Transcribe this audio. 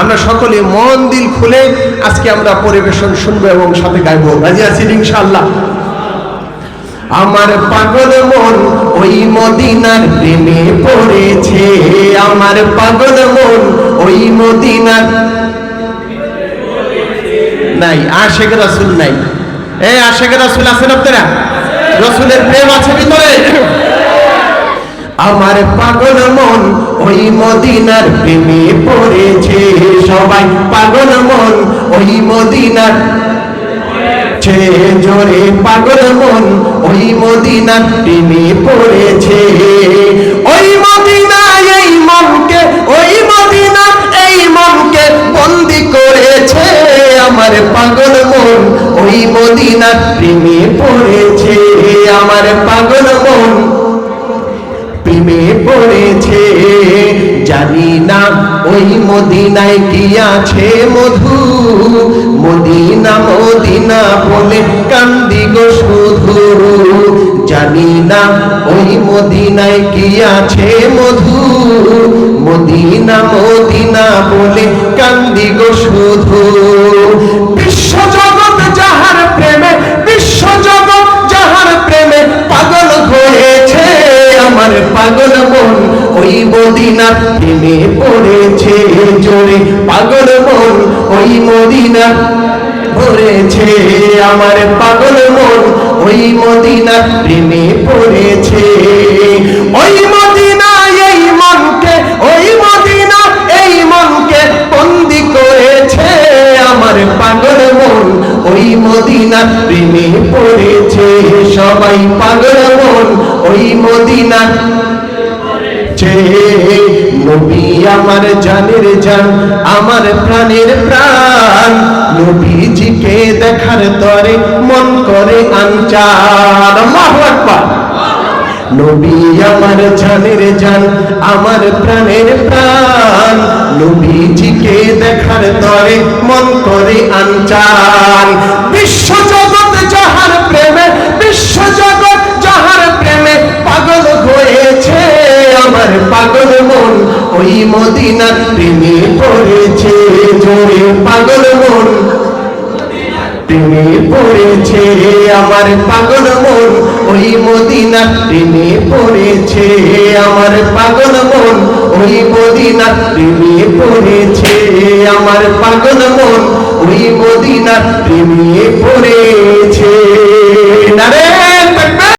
আমরা সকলে মন, দিল খুলে আজকে আমরা পরিবেশন শুনব এবং সাথে গাইবো। রাজি আছি ইনশাআল্লাহ? আমার পাগল মন ওই মদিনার প্রেমে পড়েছে। আমার পাগল মন ওই মদিনার নাই, আশেখ রাসুল নাই। এই আশেখ রাসুল আছেন আপনারা? রসুলের প্রেম আছে ভিতরে? আমার পাগল মন, ওই মদিনার প্রেমে পড়েছে সবাই। পাগল মন, ওই মদিনার জোরে পাগল মন, ওই মদিনার প্রেমে পড়েছে। ওই মদিনা এই মনকে, ওই মদিনা এই মনকে বন্দি করেছে আমার পাগল মন, ওই মদিনার প্রেমে পড়েছে আমার পাগল মন। পড়েছে জানি না ওই মদিনায় কি আছে মধু। মদিনা মদিনা বলে কান্দি গো শুধু। জানি না ওই মদিনায় কি আছে মধু। মদিনা মদিনা বলে কান্দি গো শুধু। ওই মদিনা প্রেমে পড়েছে জোরে পাগল মন ওই মদিনা পড়েছে আমার পাগল মন ওই মদিনা প্রেমে পড়েছে। ওই মদিনা এই মনকে ওই মদিনা এই মনকে বন্দি করেছে আমার পাগল মন ওই মদিনা প্রেমে পড়েছে সবাই পাগল মন ওই মদিনা চে নবী আমার জানের জান, আমার প্রাণের প্রাণ। নবীজিকে দেখার তরে মন করে আনচার। আল্লাহু নবী আমার জানের জান, আমার প্রাণের প্রাণ। নবীজিকে দেখার তরে মন করে আনচান ওই মদিনার প্রেমে পড়েছে জোরে পাগল মন। প্রেমে পড়েছে আমার পাগল মন। ওই মদিনা প্রেমে পড়েছে আমার পাগল মন। ওই মদিনা প্রেমে পড়েছে আমার পাগল মন।